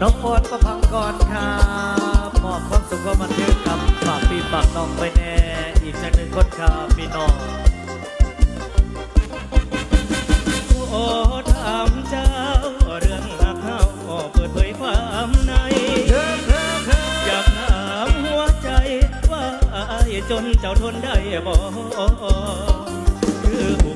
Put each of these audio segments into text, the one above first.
น้องอนประพังก่อนครับมอบความสุขความบันเทิงครับฝากพี่ฝากน้องไปแน่ อีกจังหนึ่งคนครับพี่น้อง โอ้ถามเจ้า เรื่องรักเขาเปิดเผยความในอยากถามหัวใจว่าอายจนเจ้าทนได้บ่คืออุ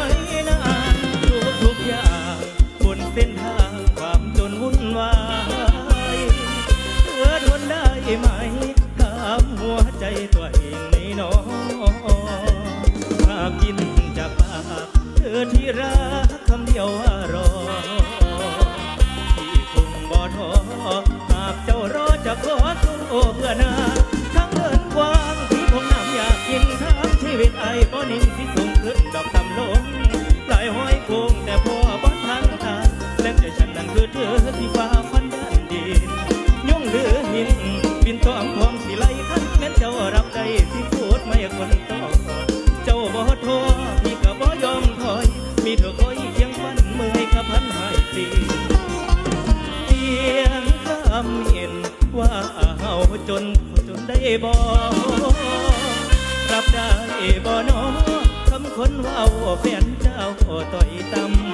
ได้ไหมนานทุกทุกอย่างบนเส้นทางความจนวุ่นวายเธอทนได้ไหมถามหัวใจตัวเองในน้องหากกินจากปากเธอที่รักคำเดียวว่ารอ ที่คงบ่ท้อหากเจ้ารอจะขอสู้เพื่อนา คือเธอที่ฟ้าฟันดันดินยุ่งหรือหิน บินตอมความสิไลคันแม้เจ้ารับได้ที่พูดไม่คนต่อเจ้าบ่โทษพี่ก็บ่ยอมถอย มีเธอคอยเคียงฟันเมื่อยกับพันหายตีเพียงคำเห็นว่าเฮาจนจนได้บ่รับได้บ่น้อคำคนเว่าแฟนเจ้าต่อยตำ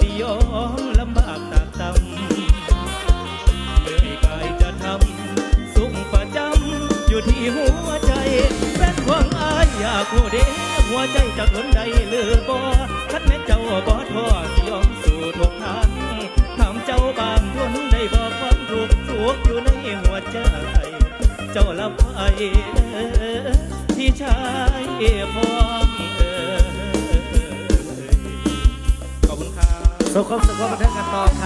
สิยอมลำบากตากตำเหนื่อยกายจะทำสุขประจำอยู่ที่หัวใจแฟนของอายอยากผู้เดียวหัวใจจะทนได้หรือบ่ขันแม่เจ้าบ่ท้อสิยอมสู่ทุกทางถามเจ้าบางทนได้บ่ความทุกข์สุขอยู่ในหัวใจ เจ้าละไปที่ชายพอ สุขความสุขความบันเทิงกันต่อครับ